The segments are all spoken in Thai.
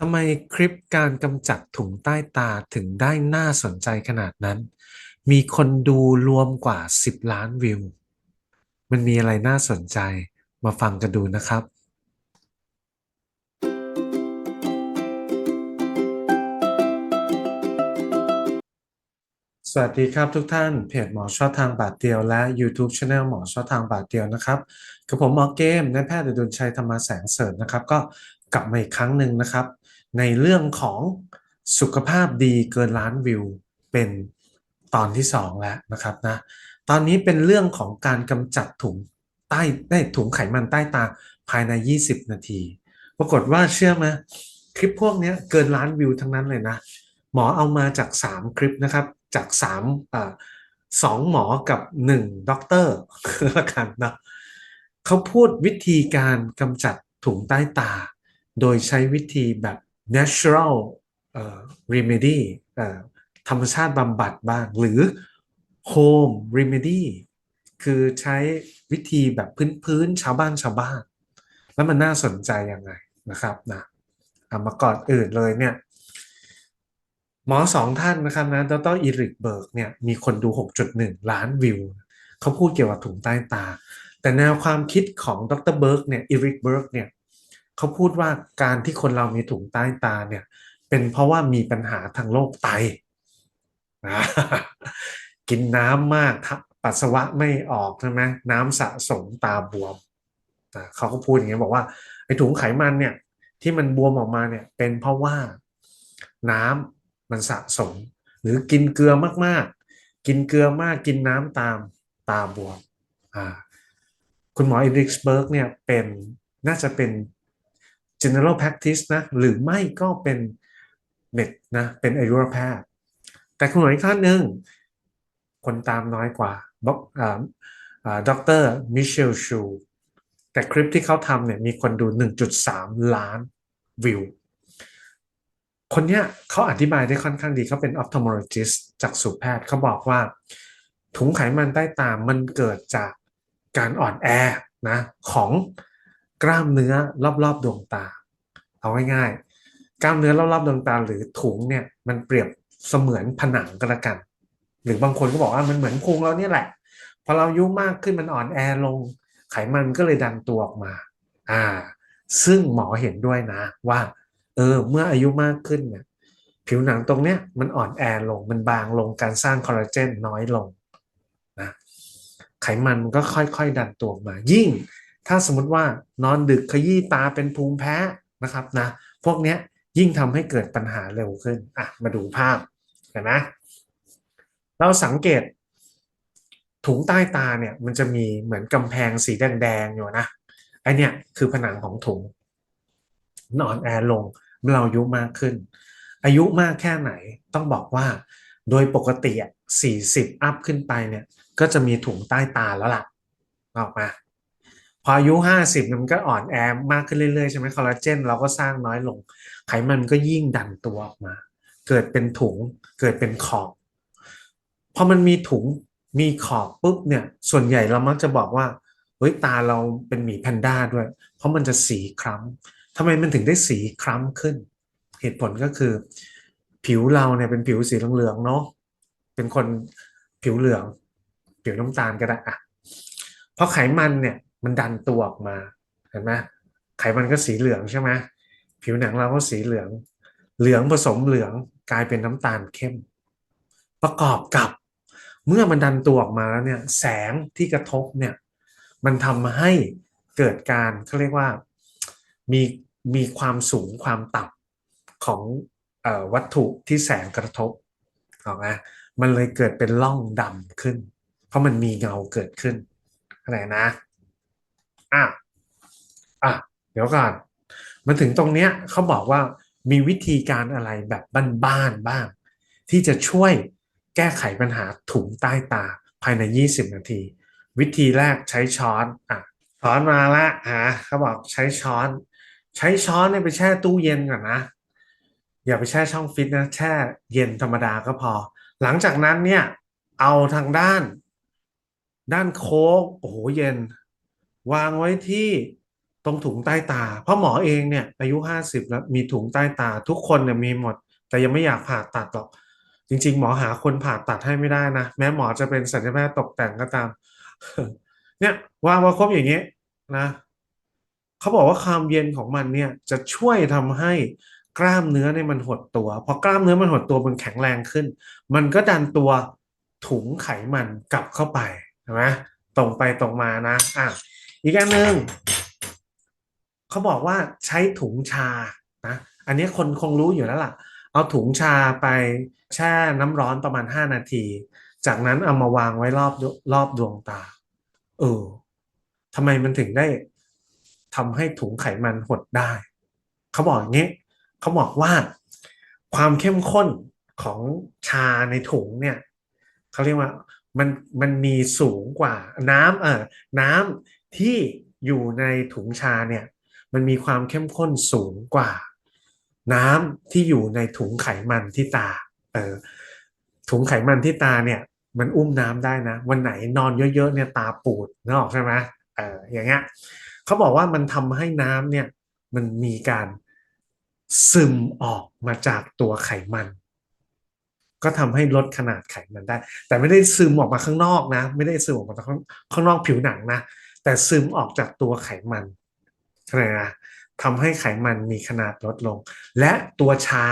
ทำไมคลิปการกำจัดถุงใต้ตาถึงได้น่าสนใจขนาดนั้น มีคนดูรวมกว่า 10 ล้านวิว มันมีอะไรน่าสนใจมาฟังกันดูนะครับ สวัสดีครับทุกท่าน เพจหมอชอบทางบาทเดียวและ YouTube Channel หมอชอบทางบาทเดียวนะครับกับผมหมอเกมนายแพทย์ดุลชัยธรรมแสงเสริฐนะครับ ก็กลับมาอีกครั้งหนึ่งนะครับ ในเรื่องของสุขภาพดีเกินล้านวิวเป็นตอนที่ 2 แล้วนะครับนะตอนนี้เป็นเรื่องของการกำจัดถุงใต้ได้ถุงไขมันใต้ตาภายใน 20 นาที ปรากฏว่าเชื่อไหมคลิปพวกนี้เกินล้านวิวทั้งนั้นเลยนะ หมอเอามาจาก 3 คลิปนะครับ จาก3อ่าสองหมอกับ1ด็อกเตอร์ละกันนะเขาพูดวิธีการกำจัดถุงใต้ตา โดยใช้วิธีแบบ natural remedy ธรรมชาติบำบัดบ้าง หรือ home remedy คือใช้วิธีแบบพื้นๆชาวบ้านชาวบ้าน แล้วมันน่าสนใจยังไงนะครับนะามาก่อนอื่นเลยเนี่ย หมอสองท่านนะครับนะดรอีริกเบิร์กเนี่ยมีคนดู 6.1 ล้านวิว เขาพูดเกี่ยวกับถุงใต้ตา แต่แนวความคิดของดรเบิร์กเนี่ยอีริกเบิร์กเนี่ย เขาพูดว่าการที่คนเรามีถุงใต้ตาเนี่ย เป็นเพราะว่ามีปัญหาทางโรคไตนะกินน้ำมากปัสสาวะไม่ออกใช่ไหมน้ำสะสมตาบวมเขาก็พูดอย่างนี้บอกว่าไอ้ถุงไขมันเนี่ย ที่มันบวมออกมาเนี่ย เป็นเพราะว่าน้ำมันสะสม หรือกินเกลือมากๆ กินเกลือมากกินน้ำตามตาบวมอ่าคุณหมออิริกสเบิร์กเนี่ยเป็นน่าจะเป็น general practice นะหรือไม่ก็เป็นเมดนะเป็นอายุรแพทย์ แต่คุณหมออีกท่านหนึ่งคนตามน้อยกว่าบอกอ่าอ่าดรมิเชลชูแต่คลิปที่เขาทำเนี่ยมีคนดู 1.3 ล้านวิว คนเนี้ยเขาอธิบายได้ค่อนข้างดีเขาเป็น ophthalmologist จากสุแพทย์เขาบอกว่า ถุงไขมันใต้ตามันเกิดจากการอ่อนแอนะของ กล้ามเนื้อรอบๆดวงตา เอาง่ายๆ กล้ามเนื้อรอบๆดวงตา หรือถุงเนี่ยมันเปรียบเสมือนผนังก็แล้วกัน หรือบางคนก็บอกว่ามันเหมือนพุงเราเนี่ยแหละ พอเราอายุมากขึ้นมันอ่อนแอลง ไขมันก็เลยดันตัวออกมา อ่า ซึ่งหมอเห็นด้วยนะว่า เออ เมื่ออายุมากขึ้นเนี่ยผิวหนังตรงเนี้ยมันอ่อนแอลง มันบางลง การสร้างคอลลาเจนน้อยลงนะ ไขมันมันก็ค่อยๆ ดันตัวออกมา ยิ่ง ถ้าสมมติว่านอนดึกขยี้ตาเป็นภูมิแพ้นะครับนะ พวกเนี้ยยิ่งทำให้เกิดปัญหาเร็วขึ้นอะมาดูภาพเห็นไหมเราสังเกต ถุงใต้ตาเนี่ยมันจะมีเหมือนกำแพงสีแดงๆอยู่นะไอเนี่ยคือผนังของถุงนอนแอร์ลงเมื่อเราอายุมากขึ้น อายุมากแค่ไหนต้องบอกว่า โดยปกติอะ40 อัพขึ้นไปเนี่ย ก็จะมีถุงใต้ตาแล้วล่ะออกมา พออายุ50มันก็อ่อนแอมากขึ้นเรื่อยๆใช่ไหมคอลลาเจนเราก็สร้างน้อยลง ไขมันก็ยิ่งดันตัวออกมา เกิดเป็นถุงเกิดเป็นขอบพอมันมีถุงมีขอบปุ๊บเนี่ย ส่วนใหญ่เรามักจะบอกว่าเฮ้ยตาเราเป็นหมีแพนด้าด้วย เพราะมันจะสีคล้ำทำไมมันถึงได้สีคล้ำขึ้น เหตุผลก็คือ ผิวเราเนี่ยเป็นผิวสีเหลืองๆเนาะเป็นคนผิวเหลือง ผิวน้ำตาลก็ได้อะเพราะไขมันเนี่ย มันดันตัวออกมาเห็นไหมไขมันก็สีเหลืองใช่ไหมผิวหนังเราก็สีเหลือง เหลืองผสมเหลืองกลายเป็นน้ำตาลเข้ม ประกอบกับ เมื่อมันดันตัวออกมาแล้วเนี่ยแสงที่กระทบเนี่ยมันทำให้เกิดการเขาเรียกว่ามีมีความสูงความต่ำของอวัตถุที่แสงกระทบถูกไหมมันเลยเกิดเป็นร่องดำขึ้น เพราะมันมีเงาเกิดขึ้นอะไรนะ อะอะเดี๋ยวก่อนมาถึงตรงเนี้ยเขาบอกว่ามีวิธีการอะไรแบบบ้านๆบ้าง ที่จะช่วยแก้ไขปัญหาถุงใต้ตาภายใน 20 นาที วิธีแรกใช้ช้อนอะช้อนมาละฮะเขาบอกใช้ช้อน ใช้ช้อนเนี่ยไปแช่ตู้เย็นก่อนนะ อย่าไปแช่ช่องฟิตนะ แช่เย็นธรรมดาก็พอ หลังจากนั้นเนี่ย เอาทางด้าน ด้านโค้กโอ้โหเย็น วางไว้ที่ตรงถุงใต้ตา เพราะหมอเองเนี่ยอายุห้าสิบแล้วมีถุงใต้ตา ทุกคนเนี่ยมีหมด แต่ยังไม่อยากผ่าตัดหรอก จริง ๆ หมอหาคนผ่าตัดให้ไม่ได้นะ แม้หมอจะเป็นศัลยแพทย์ตกแต่งก็ตาม เนี่ยวางมาครบอย่างนี้นะเขาบอกว่าความเย็นของมันเนี่ยจะช่วยทำให้กล้ามเนื้อเนี่ยมันหดตัวพอกล้ามเนื้อมันหดตัวมันแข็งแรงขึ้น มันก็ดันตัวถุงไขมันกลับเข้าไปใช่ไหมตรงไปตรงมานะอะ อีกอันหนึ่งเขาบอกว่าใช้ถุงชานะอันนี้คนคงรู้อยู่แล้วล่ะ เอาถุงชาไปแช่น้ำร้อนประมาณ 5 นาที จากนั้นเอามาวางไว้รอบรอบดวงตา เออทำไมมันถึงได้ทำให้ถุงไขมันหดได้ เขาบอกอย่างนี้เขาบอกว่าความเข้มข้นของชาในถุงเนี่ยเขาเรียกว่ามันมันมีสูงกว่าน้ำเออน้ำ ที่อยู่ในถุงชาเนี่ยมันมีความเข้มข้นสูงกว่า น้ำที่อยู่ในถุงไขมันที่ตาเออถุงไขมันที่ตาเนี่ย มันอุ้มน้ำได้นะ วันไหนนอนเยอะๆเนี่ยตาปูดนึกออกใช่ไหมเอออย่างเงี้ยเขาบอกว่ามันทำให้น้ำเนี่ยมันมีการซึมออกมาจากตัวไขมัน ก็ทำให้ลดขนาดไขมันได้ แต่ไม่ได้ซึมออกมาข้างนอกนะ ไม่ได้ซึมออกมาข้างข้างนอกผิวหนังนะ แต่ซึมออกจากตัวไขมันเข้าใจนะทำให้ไขมันมีขนาดลดลง และตัวชา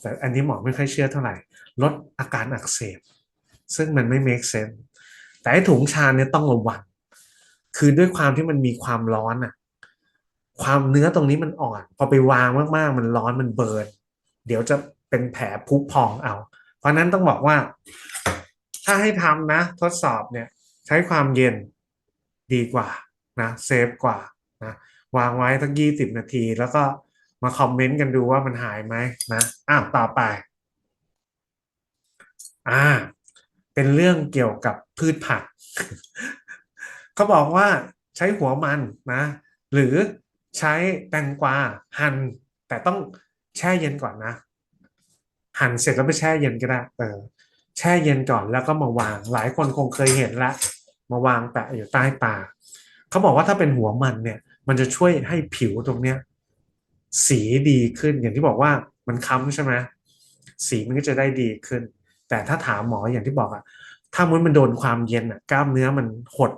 แต่อันนี้หมอไม่ค่อยเชื่อเท่าไหร่ ลดอาการอักเสบ ซึ่งมันไม่ make sense แต่ถุงชาเนี่ยต้องระวัง คือด้วยความที่มันมีความร้อนอะความเนื้อตรงนี้มันอ่อน พอไปวางมากๆ มันร้อนมันเบิร์นเดี๋ยวจะเป็นแผลพุพองเอา เพราะนั้นต้องบอกว่า ถ้าให้ทำนะ ทดสอบเนี่ย ใช้ความเย็น ดีกว่านะเซฟกว่านะวางไว้ตั้งยี่สิบนาที แล้วก็มาคอมเมนต์กันดูว่ามันหายไหมนะอ้าวต่อไปอ่า เป็นเรื่องเกี่ยวกับพืชผักเขาบอกว่าใช้หัวมันนะ หรือใช้แตงกวาหั่นแต่ต้องแช่เย็นก่อนนะ หั่นเสร็จแล้วไปแช่เย็นก็ได้เออแช่เย็นก่อนแล้วก็มาวาง หลายคนคงเคยเห็นละ มาวางแปะอยู่ใต้ตาเขาบอกว่าถ้าเป็นหัวมันเนี่ย มันจะช่วยให้ผิวตรงเนี้ยสีดีขึ้นอย่างที่บอกว่ามันค้ำใช่ไหมสีมันก็จะได้ดีขึ้น แต่ถ้าถามหมออย่างที่บอกอะถ้ามันมันโดนความเย็นอะกล้ามเนื้อมันหด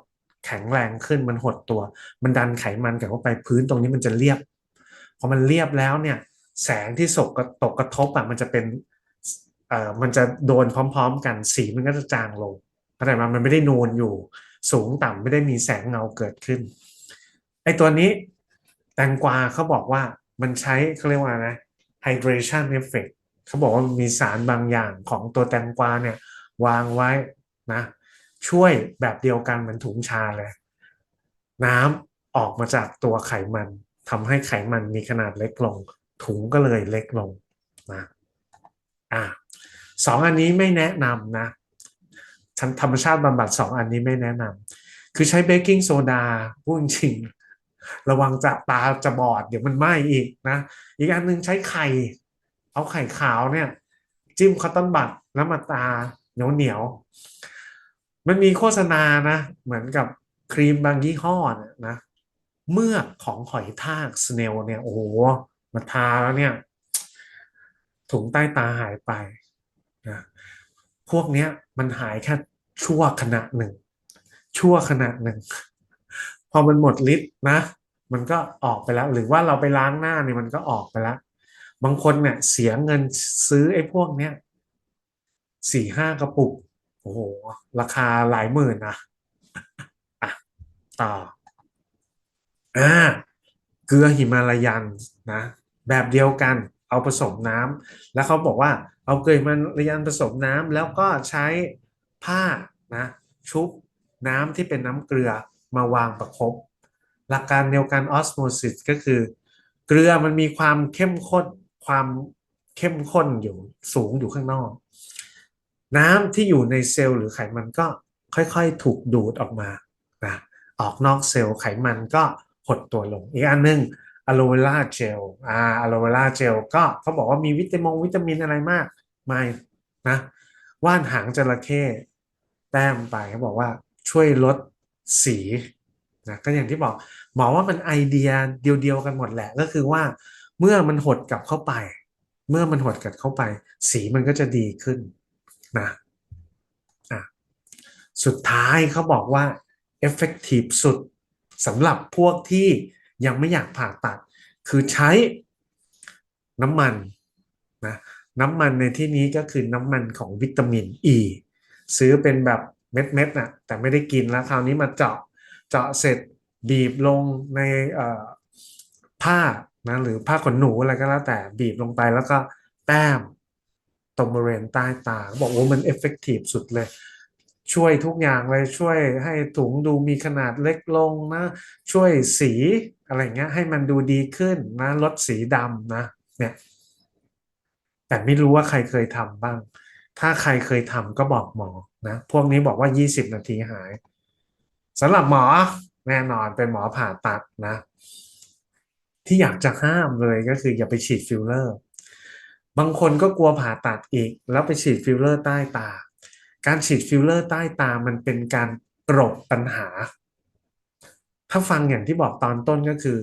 แข็งแรงขึ้นมันหดตัว มันดันไขมันกลับเข้าไปพื้นตรงนี้มันจะเรียบพอมันเรียบแล้วเนี่ย แสงที่สกกตกกระทบอะมันจะเป็นเอ่อมันจะโดนพร้อม ๆ กันสีมันก็จะจางลง เข้าใจไหมมันไม่ได้นูนอยู่สูงต่ำไม่ได้มีแสงเงาเกิดขึ้นไอตัวนี้แตงกวาเขาบอกว่ามันใช้เขาเรียกว่านะ hydration effect เขาบอกว่ามีสารบางอย่างของตัวแตงกวาเนี่ยวางไว้นะ ช่วยแบบเดียวกันเหมือนถุงชาเลย น้ำออกมาจากตัวไขมันทำให้ไขมันมีขนาดเล็กลง ถุงก็เลยเล็กลงนะอะสองอันนี้ไม่แนะนำนะ ธรรมชาติบำบัดสองอันนี้ไม่แนะนำคือใช้เบกกิ้งโซดาพูดจริง ระวังจะตาจะบอด เดี๋ยวมันไหม้อีกนะ อีกอันหนึ่งใช้ไข่ เอาไข่ขาวเนี่ย จิ้มคอตตอนบัดแล้วมาตาเหนียวเหนียว มันมีโฆษณานะ เหมือนกับครีมบางยี่ห้อนะนะเมือกของหอยทากสเนลเนี่ย โอ้โหมาทาแล้วเนี่ยถุงใต้ตาหายไปนะ พวกเนี้ย มันหายแค่ชั่วขณะหนึ่ง ชั่วขณะหนึ่ง พอมันหมดฤทธิ์นะ มันก็ออกไปแล้ว หรือว่าเราไปล้างหน้าเนี่ยมันก็ออกไปแล้ว บางคนเนี่ยเสียเงินซื้อไอ้พวกเนี้ยสี่ห้ากระปุก โอ้โห ราคาหลายหมื่นนะอะต่ออ่าเกลือหิมาลายันนะ แบบเดียวกันเอาผสมน้ำแล้วเขาบอกว่า เอาเกลือหิมาลายันผสมน้ำแล้วก็ใช้ผ้านะชุบน้ำที่เป็นน้ำเกลือมาวางประคบหลักการเดียวกันออสโมซิสก็คือ เกลือมันมีความเข้มข้นความเข้มข้นอยู่สูงอยู่ข้างนอก น้ำที่อยู่ในเซลล์หรือไขมันก็ค่อยๆ ถูกดูดออกมานะออกนอกเซลล์ไขมันก็หดตัวลง อีกอันหนึง อะโลเวราเจลอ่าอะโลเวราเจลก็เขาบอกว่ามีวิตามินวิตามินอะไรมากไม่นะว่านหางจระเข้แต้มไปเขาบอกว่าช่วยลดสีนะก็อย่างที่บอกหมอว่ามันไอเดียเดียวๆกันหมดแหละก็คือว่าเมื่อมันหดกลับเข้าไป เมื่อมันหดกลับเข้าไป สีมันก็จะดีขึ้นนะอะสุดท้ายเขาบอกว่า effective สุดสำหรับพวกที่ ยังไม่อยากผ่าตัด คือใช้น้ำมันนะน้ำมันในที่นี้ก็คือน้ำมันของวิตามินอ e. ีซื้อเป็นแบบเม็ดๆนะแต่ไม่ได้กินแล้วคราวนี้มาเจาะเจาะเสร็จบีบลงในผ้านะหรือผ้าขนหนูอะไรก็แล้วแต่บีบลงไปแล้วก็แต้มตรงบริเวณใต้ตาบอกว่ามันเอฟเฟกตีฟสุดเลย ช่วยทุกอย่างเลยช่วยให้ถุงดูมีขนาดเล็กลงนะ ช่วยสีอะไรเงี้ยให้มันดูดีขึ้นนะลดสีดำนะ เนี่ย แต่ไม่รู้ว่าใครเคยทำบ้าง ถ้าใครเคยทำก็บอกหมอนะ พวกนี้บอกว่า 20 นาทีหายสำหรับหมอแน่นอนเป็นหมอผ่าตัดนะ ที่อยากจะห้ามเลยก็คืออย่าไปฉีดฟิลเลอร์ บางคนก็กลัวผ่าตัดอีก แล้วไปฉีดฟิลเลอร์ใต้ตา การฉีดฟิลเลอร์ใต้ตามันเป็นการกลบปัญหา ถ้าฟังอย่างที่บอกตอนต้นก็คือ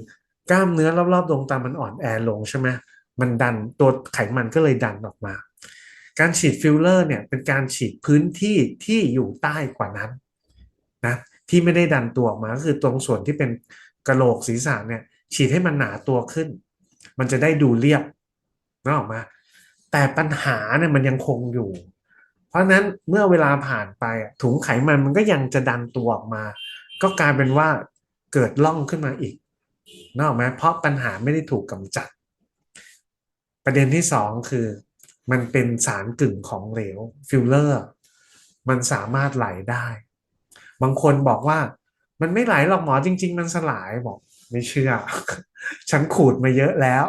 กล้ามเนื้อรอบๆดวงตามันอ่อนแอลงใช่ไหมมันดันตัวไขมันก็เลยดันออกมา การฉีดฟิลเลอร์เนี่ยเป็นการฉีดพื้นที่ที่อยู่ใต้กว่านั้นนะที่ไม่ได้ดันตัวออกมาก็คือตรงส่วนที่เป็นกระโหลกศีรษะเนี่ย ฉีดให้มันหนาตัวขึ้น มันจะได้ดูเรียบนึกออกมา แต่ปัญหาเนี่ยมันยังคงอยู่ เพราะนั้นเมื่อเวลาผ่านไปถุงไขมันมันก็ยังจะดันตัวออกมา ก็กลายเป็นว่า เกิดล่องขึ้นมาอีกนออกไหมเพราะปัญหาไม่ได้ถูกกำจัด ประเด็นที่สองคือ มันเป็นสารกึ่งของเหลวฟิลเลอร์มันสามารถไหลได้ บางคนบอกว่า มันไม่ไหลหรอกหมอจริง ๆ มันสลายบอก ไม่เชื่อ ฉันขูดมาเยอะแล้ว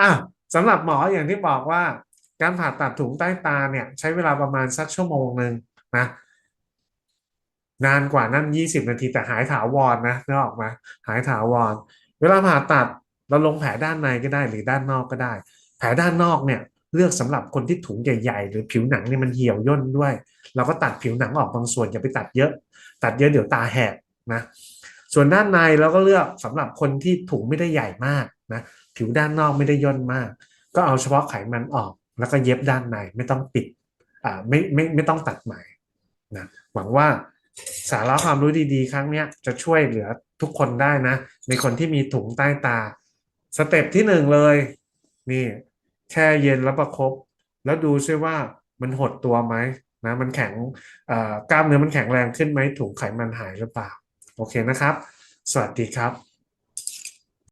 อะสำหรับหมออย่างที่บอกว่า การผ่าตัดถุงใต้ตาเนี่ย ใช้เวลาประมาณสักชั่วโมงหนึ่งนะ นานกว่านั้น20นาทีแต่หายถาวรนะนึกออกไหมหายถาวร เวลาผ่าตัดเราลงแผลด้านในก็ได้หรือด้านนอกก็ได้ แผลด้านนอกเนี่ยเลือกสำหรับคนที่ถุงใหญ่ ๆ หรือผิวหนังเนี่ยมันเหี่ยวย่นด้วย เราก็ตัดผิวหนังออกบางส่วนอย่าไปตัดเยอะ ตัดเยอะเดี๋ยวตาแหกนะส่วนด้านในเราก็เลือกสำหรับคนที่ถุงไม่ได้ใหญ่มากนะผิวด้านนอกไม่ได้ย่นมาก ก็เอาเฉพาะไขมันออก แล้วก็เย็บด้านในไม่ต้องปิดอ่าไม่ไม่ไม่ต้องตัดใหม่นะหวังว่า สาระความรู้ดีๆ ครั้งเนี้ยจะช่วยเหลือทุกคนได้นะ ในคนที่มีถุงใต้ตา สเต็ปที่หนึ่งเลย นี่ แช่เย็นแล้วประครบแล้วดูซิว่ามันหดตัวไหมนะมันแข็งกล้ามเนื้อมันแข็งแรงขึ้นไหมถุงไขมันหายหรือเปล่า โอเคนะครับ สวัสดีครับ